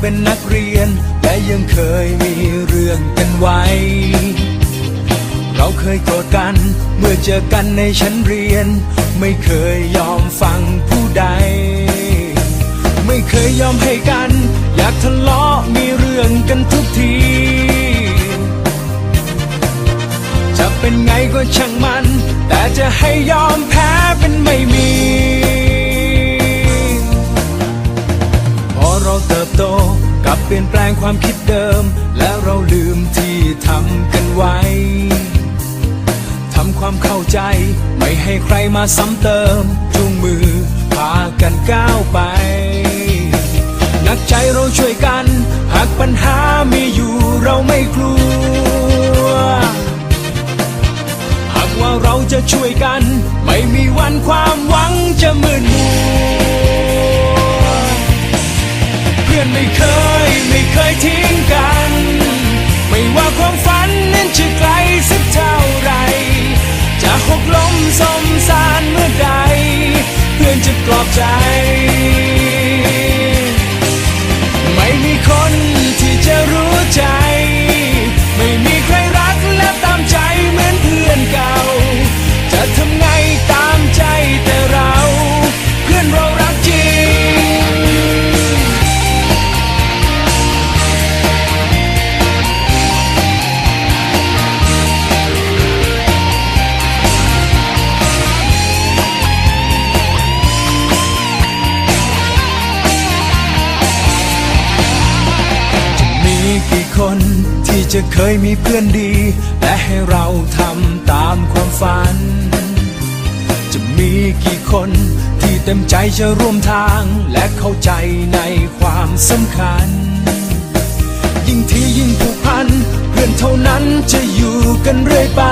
เป็นนักเรียน และยังเคยมีเรื่องกันไว้ เราเคยโกรธกัน เมื่อเจอกันในชั้นเรียน ไม่เคยยอมฟังผู้ใด ไม่เคยยอมให้กัน อยากทะเลาะมีเรื่องกันทุกที จะเป็นไงก็ช่างมัน แต่จะให้ยอมแพ้ ความคิดเดิม และเราลืมที่ทำกันไว้ ทำความเข้าใจ ไม่ให้ใครมาซ้ำเติมจูงมือพากันก้าวไป นักใจเราช่วยกัน หากปัญหามีอยู่เราไม่กลัว หากว่าเราจะช่วยกัน ไม่มีวันความหวังจะมืดมัวเพื่อนไม่เคยไม่เคย มสารเมื่อใด เพื่อนจะปลอบใจ จะเคยมีเพื่อนดี และให้เราทำตามความฝัน จะมีกี่คนที่เต็มใจจะร่วมทางและเข้าใจในความสำคัญ ยิ่งที่ยิ่งผูกพัน เพื่อนเท่านั้นจะอยู่กันเรื่อยไป